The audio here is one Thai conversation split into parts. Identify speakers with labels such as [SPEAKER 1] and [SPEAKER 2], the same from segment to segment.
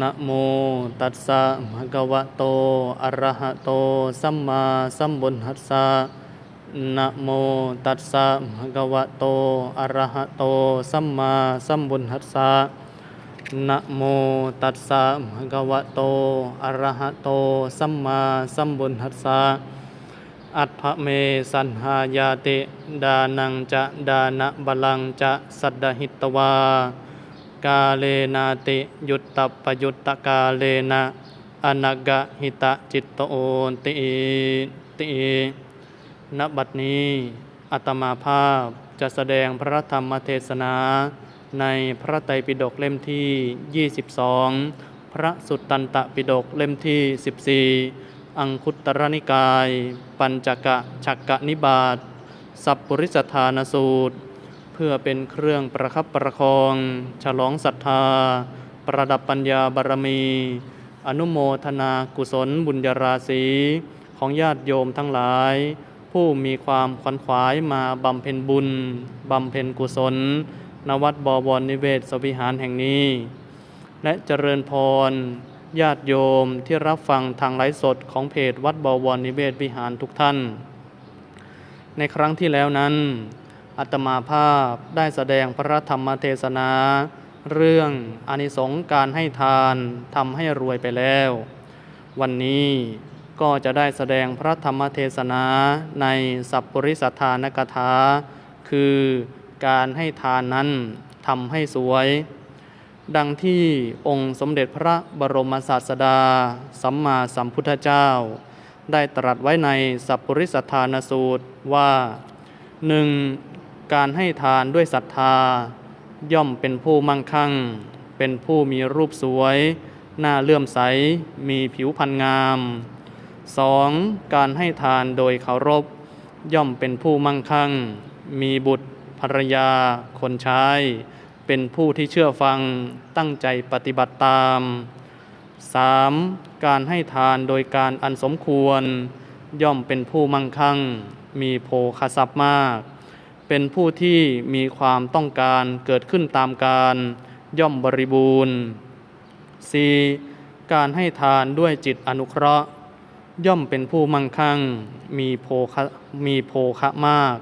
[SPEAKER 1] นะโมตัสสะภะคะวะโต อะระหะโต สัมมาสัมพุทธัสสะนะโมตัสสะภะคะวะโต อะระหะโต สัมมาสัมพุทธัสสะนะโมตัสสะภะคะวะโต อะระหะโต สัมมาสัมพุทธัสสะอัฏฐเมสันหายาติ ดานังจะดานะบาลังจะสัดดหิตวา กาเลนาติยุตตปยุตตกาเลนะอนากะหิตะจิตโตโอนติติณบัดนี้อัตมาภาพจะแสดงพระธรรมเทศนา ในพระไตรปิฎกเล่มที่ 22 พระสุตตันตปิฎกเล่มที่ 14 อังคุตตรนิกาย ปัญจกะฉักกะนิบาตสัพปริสธานสูตร พื่อเป็นเครื่องประคับประคอง ฉลองศรัทธา ประดับปัญญาบารมี อนุโมทนากุศลบุญญาราศีของญาติโยมทั้งหลาย ผู้มีความขวัญขวายมาบำเพ็ญบุญ บำเพ็ญกุศลณวัดบวรนิเวศสวิหารแห่งนี้ และเจริญพร ญาติโยมที่รับฟังทางไลฟ์สดของเพจวัดบวรนิเวศวิหารทุกท่าน ในครั้งที่แล้วนั้น อัตมาภาพได้แสดงพระธรรมเทศนา เรื่องอนิสงส์การให้ทานทำให้รวยไปแล้ว วันนี้ก็จะได้แสดงพระธรรมเทศนาในสัพปริสัทธานกถา คือการให้ทานนั้นทำให้สวย ดังที่องค์สมเด็จพระบรมศาสดา สัมมาสัมพุทธเจ้า ได้ตรัสไว้ในสัพปริสัทธานสูตรว่าหนึ่ง การให้ทานด้วยศรัทธา ย่อมเป็นผู้มั่งคั่ง เป็นผู้มีรูปสวย หน้าเลื่อมใส มีผิวพรรณงาม 2. การให้ทานโดยเคารพ ย่อมเป็นผู้มั่งคั่ง มีบุตรภรรยา คนใช้ เป็นผู้ที่เชื่อฟังตั้งใจปฏิบัติตาม 3. การให้ทานโดยการอันสมควร ย่อมเป็นผู้มั่งคั่ง มีโภคทรัพย์มาก เป็นผู้ที่มีความต้องการเกิดขึ้นตามการย่อมบริบูรณ์ 4. การให้ทานด้วยจิตอนุเคราะห์ ย่อมเป็นผู้มั่งคั่ง มีโภคะมีโภคะมาก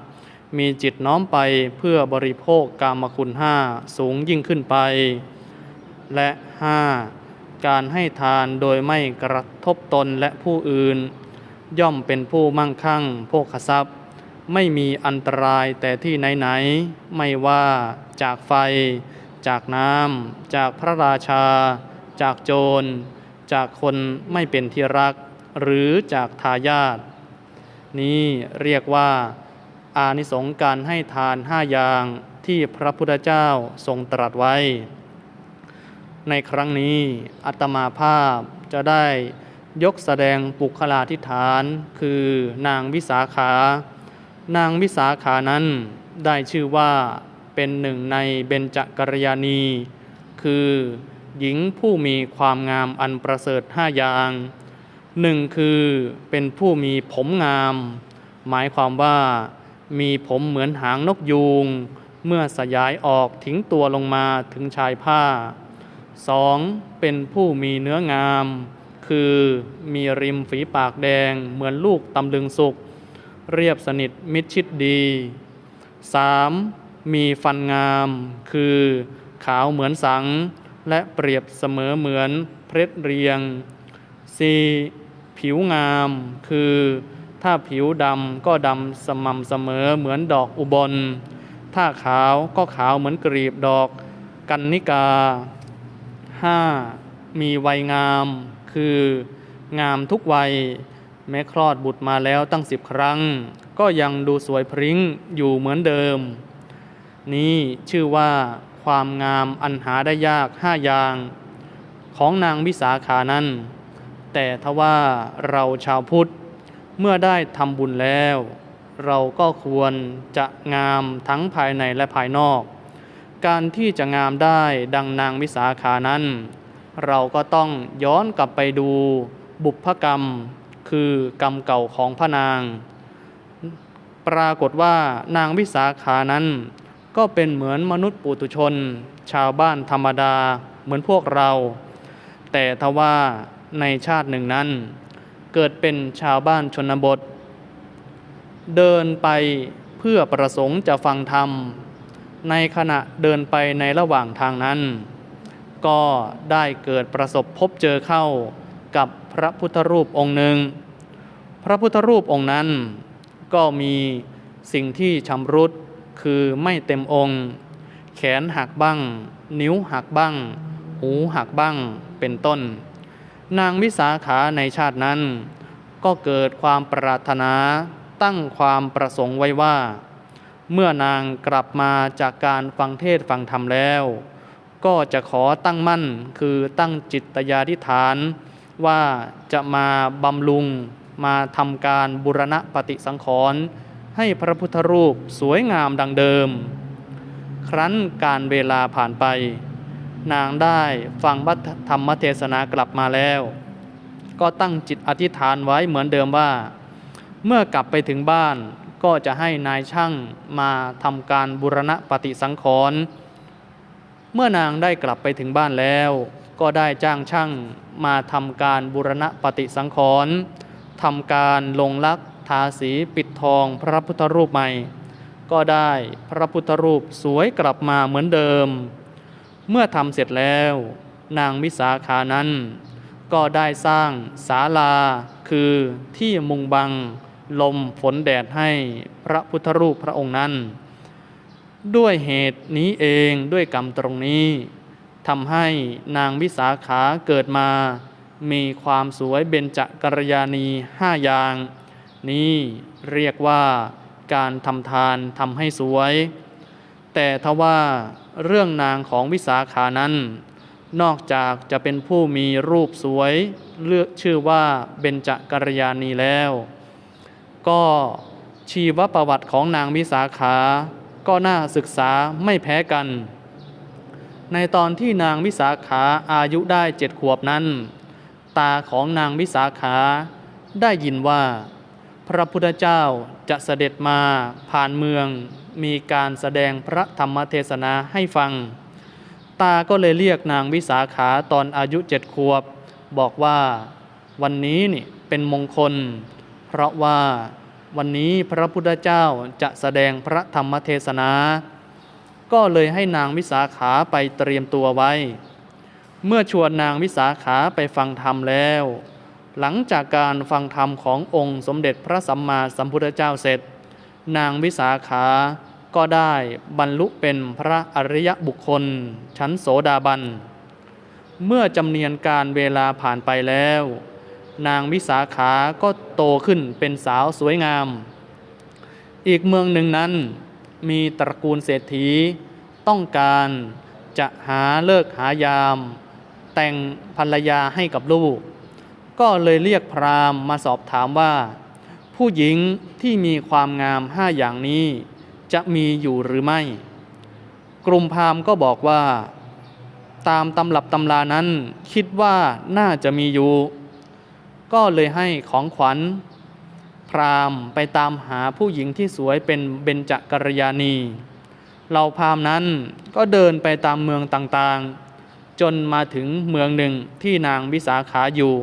[SPEAKER 1] มีจิตน้อมไปเพื่อบริโภคกามคุณห้าสูงยิ่งขึ้นไป และ 5. การให้ทานโดยไม่กระทบตนและผู้อื่น ย่อมเป็นผู้มั่งคั่ง โภคทรัพย์ ไม่มีอันตรายแต่ที่ไหนๆไม่ว่าจากไฟ จากน้ำจากพระราชา จากโจร จากคนไม่เป็นที่รัก หรือจากทายาทนี้เรียกว่า อานิสงส์การให้ทานห้าอย่างที่พระพุทธเจ้าทรงตรัสไว้ ในครั้งนี้อัตมาภาพจะได้ยกแสดงปุคลาธิฐาน คือนางวิสาขา นางวิสาขานั้นได้ชื่อว่าเป็นหนึ่งในเบญจกัลยาณีคือหญิงผู้มีความงามอันประเสริฐห้าอย่างหนึ่งคือเป็นผู้มีผมงาม หมายความว่ามีผมเหมือนหางนกยูง เมื่อสยายออกทิ้งตัวลงมาถึงชายผ้า 2. เป็นผู้มีเนื้องาม คือมีริมฝีปากแดงเหมือนลูกตำลึงสุก เรียบสนิทมิดชิดดี 3. มีฟันงาม คือขาวเหมือนสัง และเปรียบเสมอเหมือนเพชรเรียง 4. ผิวงาม คือถ้าผิวดำก็ดำสม่ำเสมอเหมือนดอกอุบล ถ้าขาวก็ขาวเหมือนกรีบดอกกันนิกา 5. มีวัยงาม คืองามทุกวัย แม้คลอดบุตรมาแล้วตั้งสิบครั้ง ก็ยังดูสวยพริ้งอยู่เหมือนเดิม นี่ชื่อว่าความงามอันหาได้ยากห้าอย่าง ของนางวิสาขานั้น แต่ทว่าเราชาวพุทธ เมื่อได้ทำบุญแล้ว เราก็ควรจะงามทั้งภายในและภายนอก การที่จะงามได้ดังนางวิสาขานั้น เราก็ต้องย้อนกลับไปดูบุพกรรม คือกรรมเก่าของพระนาง ปรากฏว่านางวิสาขานั้น ก็เป็นเหมือนมนุษย์ปุถุชน ชาวบ้านธรรมดาเหมือนพวกเรา แต่ทว่าในชาติหนึ่งนั้น เกิดเป็นชาวบ้านชนบท เดินไปเพื่อประสงค์จะฟังธรรม ในขณะเดินไปในระหว่างทางนั้น ก็ได้เกิดประสบพบเจอเข้า กับพระพุทธรูปองค์หนึ่ง พระพุทธรูปองค์นั้นก็มีสิ่งที่ชำรุดคือไม่เต็มองค์ แขนหักบ้าง นิ้วหักบ้าง หูหักบ้างเป็นต้น นางวิสาขาในชาตินั้น ก็เกิดความปรารถนาตั้งความประสงค์ไว้ว่า เมื่อนางกลับมาจากการฟังเทศน์ฟังธรรมแล้ว ก็จะขอตั้งมั่นคือตั้งจิตยาธิฐาน ว่าจะมาบำรุงมาทำการบุรณะปฏิสังขรณ์ให้พระพุทธรูปสวยงามดังเดิม ครั้นการเวลาผ่านไป นางได้ฟังพระธรรมเทศนากลับมาแล้ว ก็ตั้งจิตอธิษฐานไว้เหมือนเดิมว่า เมื่อกลับไปถึงบ้านก็จะให้นายช่างมาทำการบุรณะปฏิสังขรณ์เมื่อนางได้กลับไปถึงบ้านแล้ว ก็ได้จ้างช่างมาทำการบุรณะปฏิสังขรณ์ทำการลงลักษ์ทาสีปิดทองพระพุทธรูปใหม่ ก็ได้พระพุทธรูปสวยกลับมาเหมือนเดิม เมื่อทำเสร็จแล้ว นางวิสาขานั้น ก็ได้สร้างศาลาคือที่มุงบังลมฝนแดดให้พระพุทธรูปพระองค์นั้น ด้วยเหตุนี้เองด้วยกรรมตรงนี้ ทำให้นางวิสาขาเกิดมา มีความสวยเบญจกัลยาณีห้าอย่าง นี้เรียกว่าการทำทานทำให้สวย แต่ทว่าเรื่องนางของวิสาขานั้น นอกจากจะเป็นผู้มีรูปสวย เลือกชื่อว่าเบญจกัลยาณีแล้ว ก็ชีวประวัติของนางวิสาขา ก็น่าศึกษาไม่แพ้กัน ในตอนที่นางวิสาขาอายุได้เจ็ดขวบนั้น ตาของนางวิสาขาได้ยินว่า พระพุทธเจ้าจะเสด็จมาผ่านเมืองมีการแสดงพระธรรมเทศนาให้ฟัง ตาก็เลยเรียกนางวิสาขาตอนอายุเจ็ดขวบ บอกว่าวันนี้นี่เป็นมงคล เพราะว่าวันนี้พระพุทธเจ้าจะแสดงพระธรรมเทศนา ก็เลยให้นางวิสาขาไปเตรียมตัวไว้ เมื่อชวนนางวิสาขาไปฟังธรรมแล้ว หลังจากการฟังธรรมขององค์สมเด็จพระสัมมาสัมพุทธเจ้าเสร็จ นางวิสาขาก็ได้บรรลุเป็นพระอริยบุคคล ชั้นโสดาบัน เมื่อจำเนียนการเวลาผ่านไปแล้ว นางวิสาขาก็โตขึ้นเป็นสาวสวยงาม อีกเมืองหนึ่งนั้น มีตระกูลเศรษฐี ต้องการจะหาเลิกหายาม แต่งภรรยาให้กับลูก ก็เลยเรียกพราหมณ์มาสอบถามว่า ผู้หญิงที่มีความงามห้าอย่างนี้ จะมีอยู่หรือไม่ กลุ่มพราหมณ์ก็บอกว่า ตามตำรับตำรานั้นคิดว่าน่าจะมีอยู่ ก็เลยให้ของขวัญ พราหมณ์ไปตามหาผู้หญิงที่สวยเป็นเบญจกัลยาณีเราพราหมณ์นั้นก็เดินไปตามเมืองต่างๆ จนมาถึงเมืองหนึ่งที่นางวิสาขาอยู่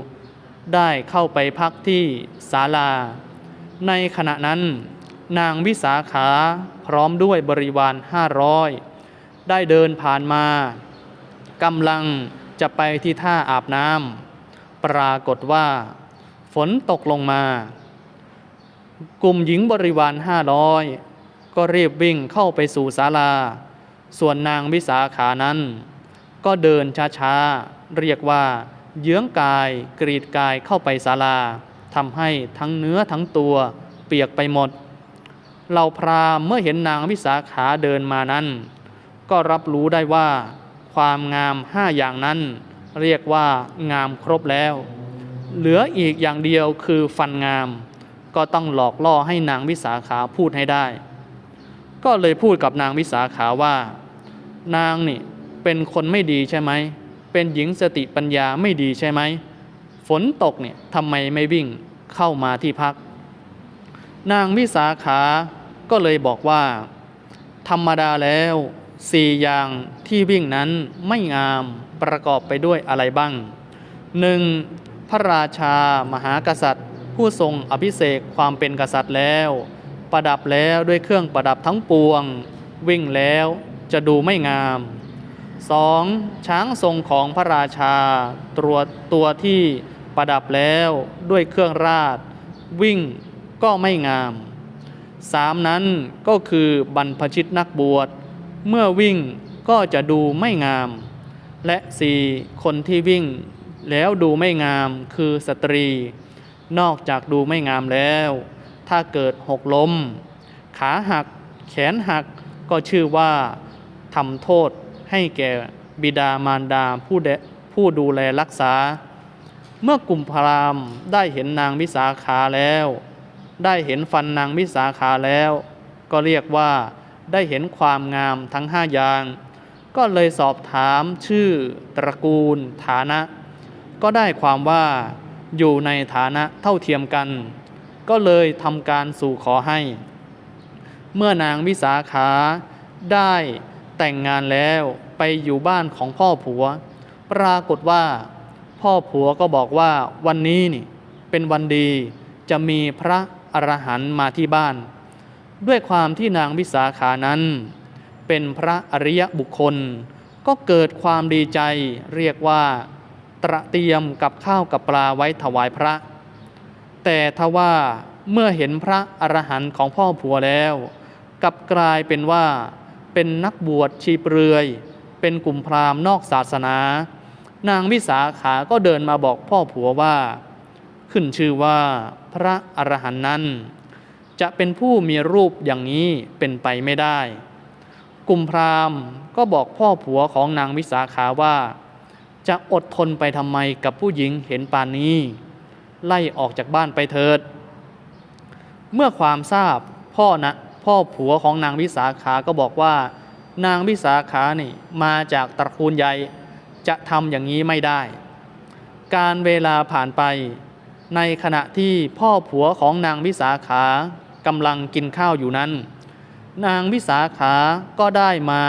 [SPEAKER 1] ได้เข้าไปพักที่ศาลา ในขณะนั้น นางวิสาขาพร้อมด้วยบริวารห้าร้อยได้เดินผ่านมากำลังจะไปที่ท่าอาบน้ำปรากฏว่า ฝนตกลงมา กลุ่มหญิงบริวารห้าร้อยก็รีบวิ่งเข้าไปสู่ศาลา ส่วนนางวิสาขานั้น ก็เดินช้าๆ เรียกว่าเยื้องกายกรีดกายเข้าไปศาลาทำให้ทั้งเนื้อทั้งตัวเปียกไปหมดเราพราหมณ์เมื่อเห็นนางวิสาขาเดินมานั้น ก็รับรู้ได้ว่า ความงามห้าอย่างนั้น เรียกว่างามครบแล้ว เหลืออีกอย่างเดียวคือฟันงาม ก็ต้องหลอกล่อให้นางวิสาขาพูดให้ได้ ก็เลยพูดกับนางวิสาขาว่า นางนี่เป็นคนไม่ดีใช่ไหม เป็นหญิงสติปัญญาไม่ดีใช่ไหม ฝนตกเนี่ยทำไมไม่วิ่งเข้ามาที่พัก นางวิสาขาก็เลยบอกว่า ธรรมดาแล้วสี่อย่างที่วิ่งนั้นไม่งามประกอบไปด้วยอะไรบ้างหนึ่งพระราชามหากษัตริย์ ผู้ทรงอภิเษกความเป็นกษัตริย์แล้ว ประดับแล้วด้วยเครื่องประดับทั้งปวง วิ่งแล้วจะดูไม่งาม 2. ช้างทรงของพระราชา ตัวตัวที่ประดับแล้วด้วยเครื่องราช วิ่งก็ไม่งามสามนั้นก็คือบรรพชิตนักบวช เมื่อวิ่งก็จะดูไม่งาม และสี่คนที่วิ่งแล้วดูไม่งามคือสตรี นอกจากดูไม่งามแล้ว ถ้าเกิดหกล้ม ขาหัก แขนหักก็ชื่อว่าทำโทษให้แก่บิดามารดาผู้ผู้ดูแลรักษา เมื่อกลุ่มพรามได้เห็นนางวิสาขาแล้ว ได้เห็นฟันนางวิสาขาแล้ว ก็เรียกว่าได้เห็นความงามทั้งห้าอย่าง ก็เลยสอบถามชื่อตระกูลฐานะ ก็ได้ความว่า อยู่ในฐานะเท่าเทียมกัน ก็เลยทำการสู่ขอให้ เมื่อนางวิสาขาได้แต่งงานแล้วไปอยู่บ้านของพ่อผัว ปรากฏว่า พ่อผัวก็บอกว่าวันนี้นี่เป็นวันดีจะมีพระอรหันต์มาที่บ้าน ด้วยความที่นางวิสาขานั้น เป็นพระอริยบุคคล ก็เกิดความดีใจเรียกว่า ตระเตรียมกับข้าวกับปลาไว้ถวายพระ แต่ทว่าเมื่อเห็นพระอรหันต์ของพ่อผัวแล้วกลับกลายเป็นว่าเป็นนักบวชชีเปลือย เป็นกลุ่มพราหมณ์นอกศาสนา นางวิสาขาก็เดินมาบอกพ่อผัวว่า ขึ้นชื่อว่าพระอรหันต์นั้น จะเป็นผู้มีรูปอย่างนี้เป็นไปไม่ได้ กลุ่มพราหมณ์ก็บอกพ่อผัวของนางวิสาขาว่า จะอดทนไปทำไมกับผู้หญิงเห็นปานนี้ ไล่ออกจากบ้านไปเถิด เมื่อความทราบพ่อนะพ่อผัวของนางวิสาขาก็บอกว่า นางวิสาขานี่มาจากตระกูลใหญ่จะทำอย่างนี้ไม่ได้ การเวลาผ่านไป ในขณะที่พ่อผัวของนางวิสาขากำลังกินข้าวอยู่นั้น นางวิสาขาก็ได้มา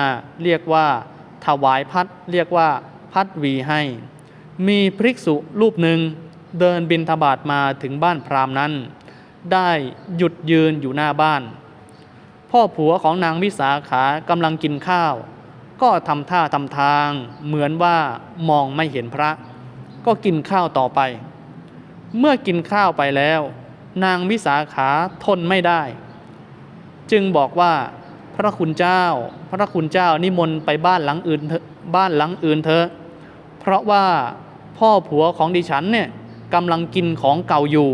[SPEAKER 1] เรียกว่า ถวายพัดเรียกว่า พัดวีให้ มีพริกษุรูปหนึ่งเดินบินทบาทมาถึงบ้านพราหมณ์นั้น ได้หยุดยืนอยู่หน้าบ้าน พ่อผัวของนางวิสาขากำลังกินข้าว ก็ทำท่าทำทาง เหมือนว่ามองไม่เห็นพระ ก็กินข้าวต่อไป เมื่อกินข้าวไปแล้ว นางวิสาขาทนไม่ได้ จึงบอกว่าพระคุณเจ้า พระคุณเจ้านิมนต์ไปบ้านหลังอื่นเถอะบ้านหลังอื่นเถอะ เพราะว่าพ่อผัวของดิฉันเนี่ยกำลังกินของเก่าอยู่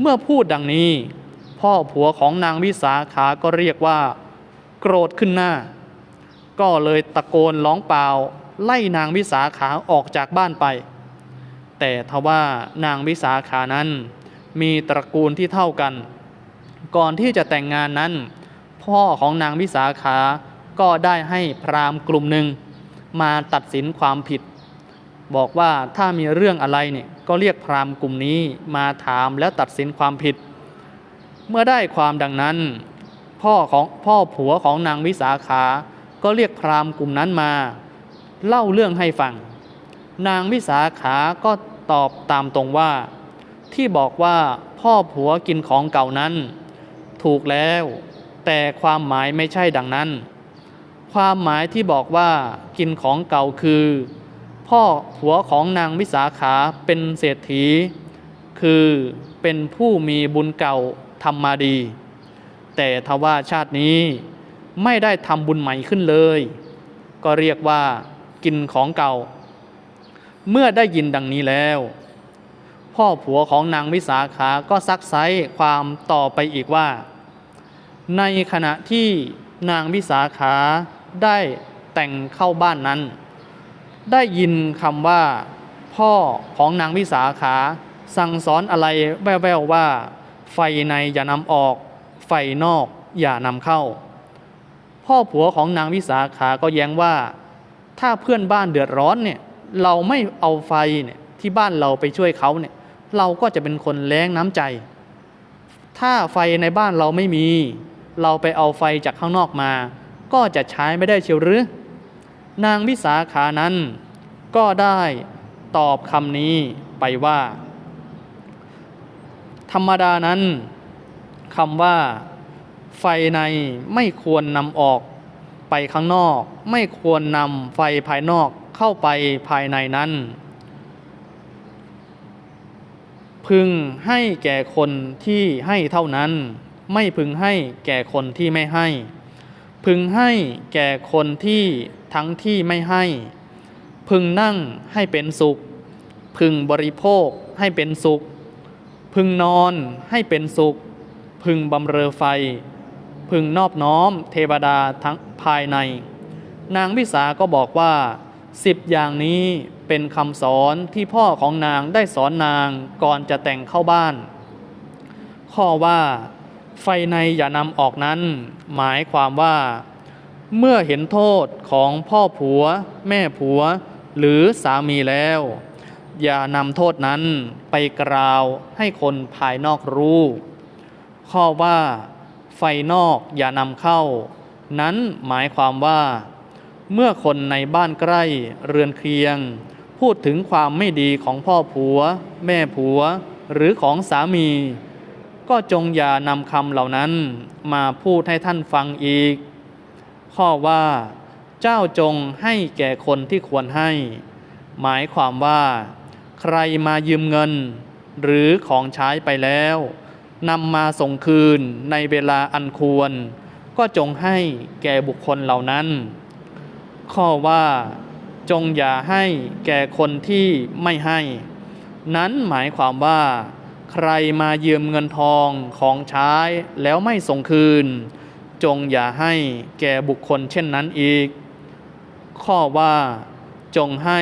[SPEAKER 1] เมื่อพูดดังนี้ พ่อผัวของนางวิสาขาก็เรียกว่า โกรธขึ้นหน้า ก็เลยตะโกนร้องเปล่า ไล่นางวิสาขาออกจากบ้านไป แต่ทว่านางวิสาขานั้น มีตระกูลที่เท่ากัน ก่อนที่จะแต่งงานนั้น พ่อของนางวิสาขาก็ได้ให้พราหมณ์กลุ่มหนึ่งมาตัดสินความผิด บอกว่าถ้ามีเรื่องอะไรเนี่ยก็เรียกพราหมณ์กลุ่มนี้มาถามแล้วตัดสินความผิด เมื่อได้ความดังนั้น พ่อของพ่อผัวของนางวิสาขา ก็เรียกพราหมณ์กลุ่มนั้นมา เล่าเรื่องให้ฟัง นางวิสาขาก็ตอบตามตรงว่า ที่บอกว่าพ่อผัวกินของเก่านั้น ถูกแล้ว แต่ความหมายไม่ใช่ดังนั้น ความหมายที่บอกว่ากินของเก่าคือ พ่อผัวของนางวิสาขาเป็นเศรษฐี คือเป็นผู้มีบุญเก่าทำมาดี แต่ทว่าชาตินี้ไม่ได้ทำบุญใหม่ขึ้นเลย ก็เรียกว่ากินของเก่า เมื่อได้ยินดังนี้แล้ว พ่อผัวของนางวิสาขาก็ซักไซความต่อไปอีกว่า ในขณะที่นางวิสาขาได้แต่งเข้าบ้านนั้น ได้ยินคำว่า พ่อของนางวิสาขา สั่งสอนอะไรแว่วๆว่า ไฟในอย่านำออก ไฟนอกอย่านำเข้า พ่อผัวของนางวิสาขาก็แย้งว่า ถ้าเพื่อนบ้านเดือดร้อนเนี่ยเราไม่เอาไฟเนี่ยที่บ้านเราไปช่วยเขาเนี่ยเราก็จะเป็นคนแรงน้ำใจ ถ้าไฟในบ้านเราไม่มี เราไปเอาไฟจากข้างนอกมา ก็จะใช้ไม่ได้เชียวหรือ นางวิสาขานั้น ก็ได้ตอบคำนี้ไปว่า ธรรมดานั้นคำว่า ไฟในไม่ควรนำออกไปข้างนอก ไม่ควรนำไฟภายนอกเข้าไปภายในนั้น พึงให้แก่คนที่ให้เท่านั้น ไม่พึงให้แก่คนที่ไม่ให้ พึงให้แก่คนที่ทั้งที่ไม่ให้ พึงนั่งให้เป็นสุข พึงบริโภคให้เป็นสุข พึงนอนให้เป็นสุข พึงบำเรอไฟ พึงนอบน้อมเทวดาทั้งภายใน นางวิสาก็บอกว่าสิบอย่างนี้เป็นคำสอนที่พ่อของนางได้สอนนางก่อนจะแต่งเข้าบ้าน ข้อว่า ไฟในอย่านำออกนั้น หมายความว่า เมื่อเห็นโทษของพ่อผัว แม่ผัว หรือสามีแล้ว อย่านำโทษนั้นไปกล่าวให้คนภายนอกรู้ ข้อว่า ไฟนอกอย่านำเข้า นั้นหมายความว่า เมื่อคนในบ้านใกล้เรือนเคียง พูดถึงความไม่ดีของพ่อผัว แม่ผัว หรือของสามี ก็จงอย่านำคำเหล่านั้นมาพูดให้ท่านฟังอีก ข้อว่า เจ้าจงให้แก่คนที่ควรให้ หมายความว่า ใครมายืมเงิน หรือของใช้ไปแล้วนำมาส่งคืนในเวลาอันควร ก็จงให้แก่บุคคลเหล่านั้น ข้อว่า จงอย่าให้แก่คนที่ไม่ให้ นั้นหมายความว่า ใครมายืมเงินทองของใช้แล้วไม่ส่งคืน จงอย่าให้แก่บุคคลเช่นนั้นอีก ข้อว่าจงให้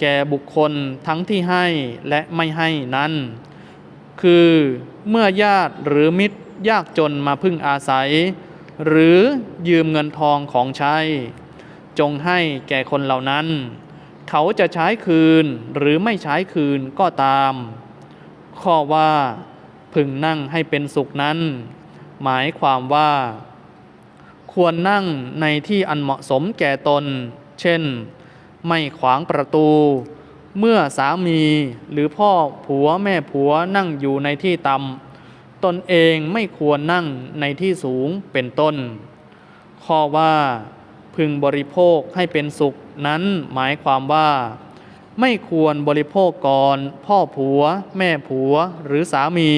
[SPEAKER 1] แก่บุคคลทั้งที่ให้และไม่ให้นั้น คือเมื่อญาติหรือมิตรยากจนมาพึ่งอาศัย หรือยืมเงินทองของใช้ จงให้แก่คนเหล่านั้น เขาจะใช้คืนหรือไม่ใช้คืนก็ตาม ข้อว่า พึงนั่งให้เป็นสุขนั้น หมายความว่า ควรนั่งในที่อันเหมาะสมแก่ตน เช่น ไม่ขวางประตู เมื่อสามีหรือพ่อผัวแม่ผัวนั่งอยู่ในที่ต่ำตนเองไม่ควรนั่งในที่สูงเป็นต้น ข้อว่า พึงบริโภคให้เป็นสุขนั้นหมายความว่า ไม่ควรบริโภคก่อน พ่อผัว แม่ผัวหรือสามี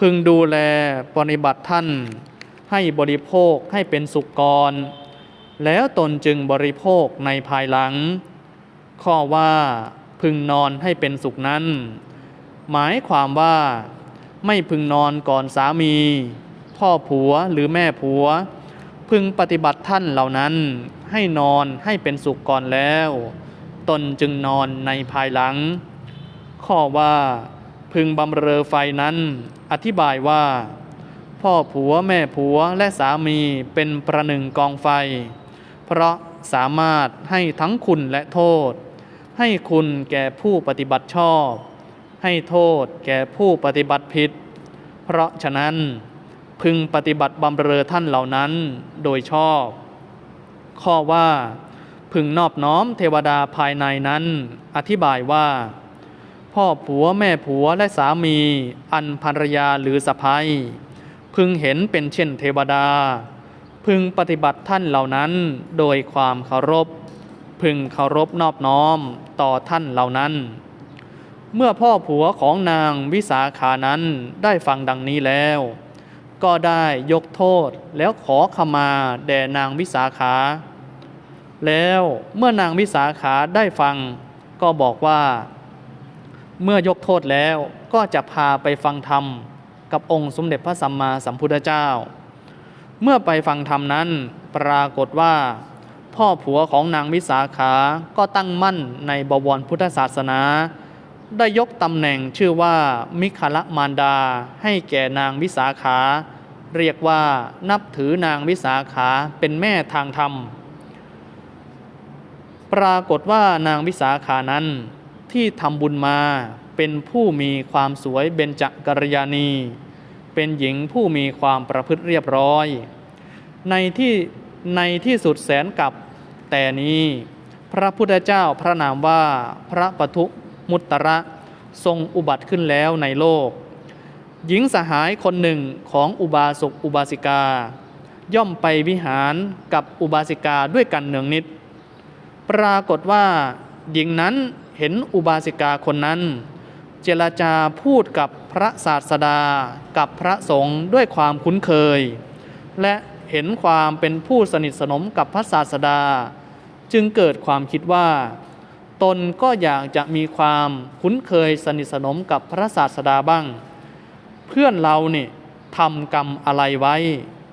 [SPEAKER 1] พึงดูแลปฏิบัติท่าน ให้บริโภคให้เป็นสุก่อนแล้วตนจึงบริโภคในภายหลัง ข้อว่าพึงนอนให้เป็นสุขนั้น หมายความว่า ไม่พึงนอนก่อนสามี พ่อผัวหรือแม่ผัว พึงปฏิบัติท่านเหล่านั้น ให้นอนให้เป็นสุขก่อนแล้ว ตนจึงนอนในภายหลัง ข้อว่าพึงบำเรอไฟนั้น อธิบายว่า พ่อผัวแม่ผัวและสามีเป็นประหนึ่งกองไฟ เพราะสามารถให้ทั้งคุณและโทษ ให้คุณแก่ผู้ปฏิบัติชอบ ให้โทษแก่ผู้ปฏิบัติผิด เพราะฉะนั้นพึงปฏิบัติบำเรอท่านเหล่านั้นโดยชอบ ข้อว่า พึงนอบน้อมเทวดาภายในนั้น อธิบายว่า พ่อผัวแม่ผัวและสามี อันภรรยาหรือสะพ้ยพึงเห็นเป็นเช่นเทวดา พึงปฏิบัติท่านเหล่านั้นโดยความเคารพ พึงเคารพนอบน้อมต่อท่านเหล่านั้น เมื่อพ่อผัวของนางวิสาขานั้นได้ฟังดังนี้แล้ว ก็ได้ยกโทษแล้วขอขมาแด่นางวิสาขา แล้วเมื่อนางวิสาขาได้ฟัง ก็บอกว่า เมื่อยกโทษแล้วก็จะพาไปฟังธรรม กับองค์สมเด็จพระสัมมาสัมพุทธเจ้า เมื่อไปฟังธรรมนั้นปรากฏว่า พ่อผัวของนางวิสาขาก็ตั้งมั่นในบวรพุทธศาสนา ได้ยกตำแหน่งชื่อว่ามิคละมารดาให้แก่นางวิสาขา เรียกว่านับถือนางวิสาขาเป็นแม่ทางธรรม ปรากฏว่านางวิสาขานั้นที่ทำบุญมาเป็นผู้มีความสวยเบญจกัลยาณีเป็นหญิงผู้มีความประพฤติเรียบร้อย ในที่ในที่สุดแสนกับแต่นี้ พระพุทธเจ้าพระนามว่าพระปทุมุตระทรงอุบัติขึ้นแล้วในโลก หญิงสหายคนหนึ่งของอุบาสกอุบาสิกา ย่อมไปวิหารกับอุบาสิกาด้วยกันเนืองนิด ปรากฏว่าหญิงนั้นเห็นอุบาสิกาคนนั้น เจรจาพูดกับพระศาสดากับพระสงฆ์ด้วยความคุ้นเคย และเห็นความเป็นผู้สนิทสนมกับพระศาสดา จึงเกิดความคิดว่า ตนก็อยากจะมีความคุ้นเคยสนิทสนมกับพระศาสดาบ้าง เพื่อนเราเนี่ยทำกรรมอะไรไว้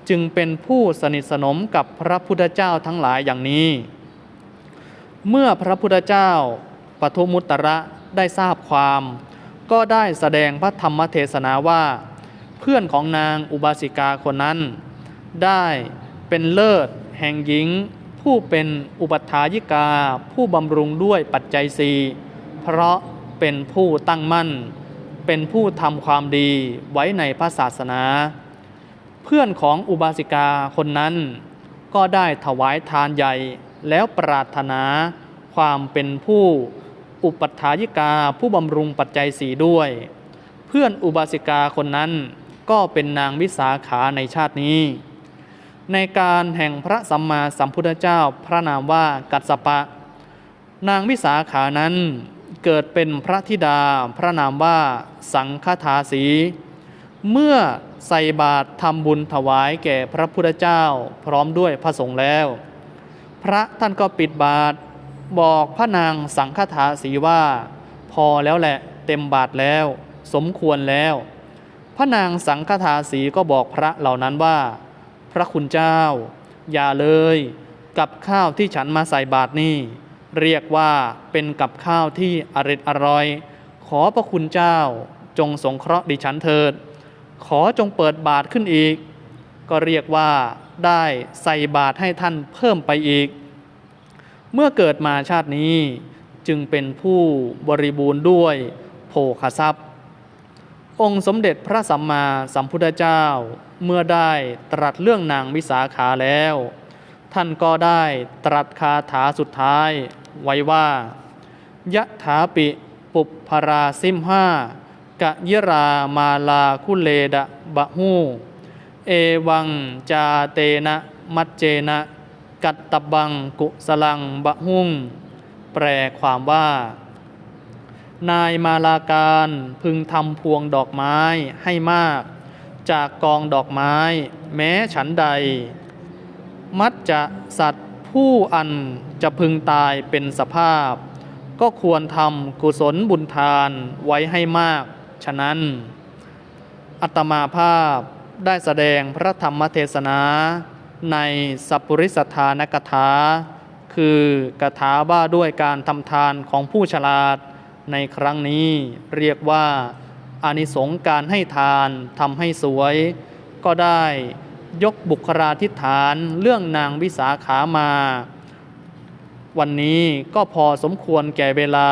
[SPEAKER 1] จึงเป็นผู้สนิทสนมกับพระพุทธเจ้าทั้งหลายอย่างนี้ เมื่อพระพุทธเจ้าปทุมุตตระได้ทราบความ ก็ได้แสดงพระธรรมเทศนาว่า เพื่อนของนางอุบาสิกาคนนั้น ได้เป็นเลิศแห่งหญิง ผู้เป็นอุปัฏฐายิกา ผู้บำรุงด้วยปัจจัยสีเพราะเป็นผู้ตั้งมั่น เป็นผู้ทำความดีไว้ในพระศาสนา เพื่อนของอุบาสิกาคนนั้น ก็ได้ถวายทานใหญ่ แล้วปรารถนาความเป็นผู้อุปัฏฐายิกาผู้บำรุงปัจจัยสีด้วย เพื่อนอุบาสิกาคนนั้นก็เป็นนางวิสาขาในชาตินี้ ในการแห่งพระสัมมาสัมพุทธเจ้าพระนามว่ากัสสปะ นางวิสาขานั้นเกิดเป็นพระธิดาพระนามว่าสังฆทาสี เมื่อใส่บาตรทำบุญถวายแก่พระพุทธเจ้าพร้อมด้วยพระสงฆ์แล้ว พระท่านก็ปิดบาตรบอกพระนางสังฆทาสีว่า พอแล้วแหละเต็มบาตรแล้ว สมควรแล้ว พระนางสังฆทาสีก็บอกพระเหล่านั้นว่า พระคุณเจ้า อย่าเลยกับข้าวที่ฉันมาใส่บาตรนี่ เรียกว่าเป็นกับข้าวที่อริดอร่อย ขอพระคุณเจ้าจงสงเคราะห์ดิฉันเถิด ขอจงเปิดบาทขึ้นอีก ก็เรียกว่าได้ใส่บาทให้ท่านเพิ่มไปอีก เมื่อเกิดมาชาตินี้จึงเป็นผู้บริบูรณ์ด้วยโภคทรัพย์ องค์สมเด็จพระสัมมาสัมพุทธเจ้าเมื่อได้ตรัสเรื่องนางวิสาขาแล้ว ท่านก็ได้ตรัสคาถาสุดท้ายไว้ว่ายะถาปิปุปภราซิมห้ากะยรามาลาคุเลดะบะหู เอวังจาเตนะมัจเจนะ กัตตบังกุสลังบะหุงแปลความว่า นายมาลาการพึงทำพวงดอกไม้ให้มาก จากกองดอกไม้ แม้ฉันใด มัจจะสัตว์ผู้อันจะพึงตายเป็นสภาพ ก็ควรทำกุศลบุญทานไว้ให้มาก ฉะนั้น อัตมาภาพ ได้แสดงพระธรรมเทศนา ในสัพปริสทานกถา คือกถาว่าด้วยการทำทานของผู้ฉลาด ในครั้งนี้เรียกว่าอานิสงส์การให้ทานทำให้สวย ก็ได้ยกบุคลาธิฐานเรื่องนางวิสาขามา วันนี้ก็พอสมควรแก่เวลา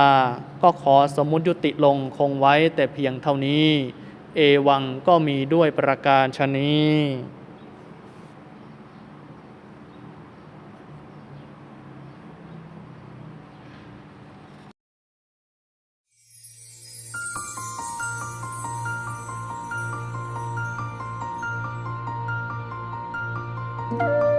[SPEAKER 1] ก็ขอสมมุติยุติลงคงไว้แต่เพียงเท่านี้ เอวังก็มีด้วยประการชนีうん。